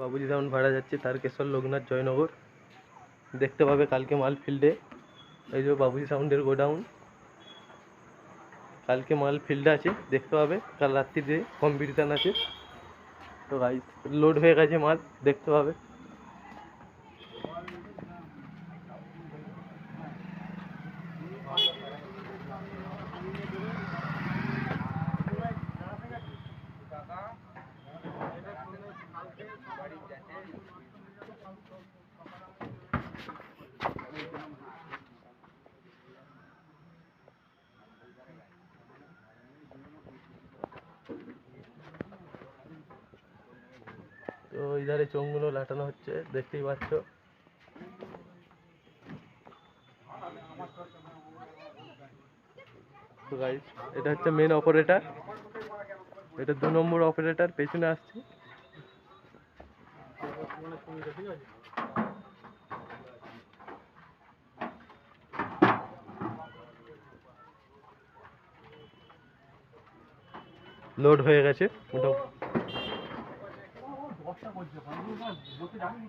বাবুজি sound ভাড়া যাচ্ছে তারকেশ্বর লোকনাথ জয়নগর। দেখতে পাবে কালকে মাল ফিল্ডে এই যে বাবুজি সাউন্ডের গোডাউন কালকে মাল ফিল্ডে আছে, দেখতে পাবে। কাল রাত্রিতে কম্পিটিশান আছে। তো ভাই লোড হয়ে গেছে মাল, দেখতে পাবে। তো ইধারে চোঙগুলো লাটানো হচ্ছে, দেখতেই পাচ্ছ। এটা হচ্ছে মেন অপারেটর এটা দু নম্বর অপারেটর পেছনে আসছে। লোড হয়ে গেছে, মোটামুটি। বলছে বলতে জানি